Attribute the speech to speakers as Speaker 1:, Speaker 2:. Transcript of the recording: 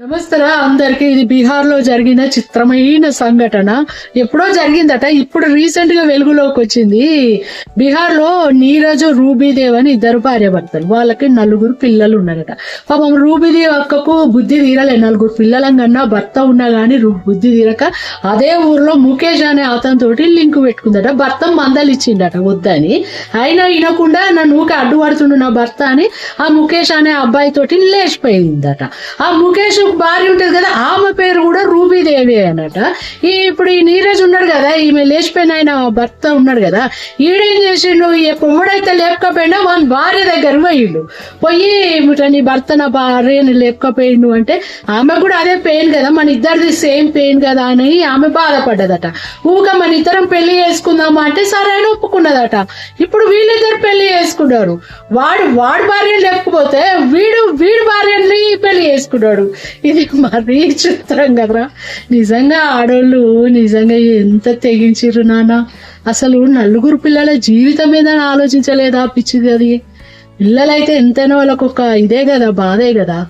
Speaker 1: నమస్తరా అందరికి. ఇది బీహార్లో జరిగిన చిత్రమైన సంఘటన. ఎప్పుడో జరిగిందట ఇప్పుడు రీసెంట్గా వెలుగులోకి వచ్చింది. బీహార్లో నీరజ్ రూబీదేవ్ అని ఇద్దరు భార్యాభర్తలు. వాళ్ళకి నలుగురు పిల్లలు ఉన్నారట. పాపం రూబీదేవ్ అక్కకు బుద్ధి తీరలే. నలుగురు పిల్లలం కన్నా భర్త ఉన్నా కానీ బుద్ధి తీరక అదే ఊర్లో ముఖేష్ అనే అతనితోటి లింక్ పెట్టుకుందట. భర్త మందలు ఇచ్చిండట వద్దని. అయినా వినకుండా నన్ను ఊకే అడ్డుపడుతుండు నా భర్త అని ఆ ముఖేష్ అనే అబ్బాయి తోటి లేచిపోయిందట. ఆ ముఖేష్ భార్య ఉంటుంది కదా ఆమె పేరు కూడా రూబీదేవి అనట ఈ ఇప్పుడు ఈ నీరజ్ ఉన్నాడు కదా ఈమె లేచిపోయిన ఆయన భర్త ఉన్నాడు కదా ఈడేం చేసిండు? ఎప్పుడైతే లేపకపోయినా వాళ్ళ భార్య దగ్గర పోయిండు. పోయి నీ భర్త నా భార్యని లేపకపోయిండు అంటే ఆమె కూడా అదే పెయిన్ కదా మన ఇద్దరిది సేమ్ పెయిన్ కదా అని ఆమె బాధపడ్డదట. ఊక మన ఇద్దరం పెళ్ళి చేసుకుందామా అంటే సరే అని ఒప్పుకున్నదట. ఇప్పుడు వీళ్ళిద్దరు పెళ్ళి చేసుకున్నారు వాడు వాడు భార్యను లేకపోతే వీడు వీడి భార్య చేసుకున్నాడు ఇది మరీ చిత్రం కదరా. నిజంగా ఆడోళ్ళు నిజంగా ఎంత తెగించిర్రు నాన్న. అసలు నలుగురు పిల్లల జీవితం మీద ఆలోచించలేదా పిచ్చిది అది. పిల్లలైతే ఎంతైనా వాళ్ళకు ఒక ఇదే కదా బాధే కదా.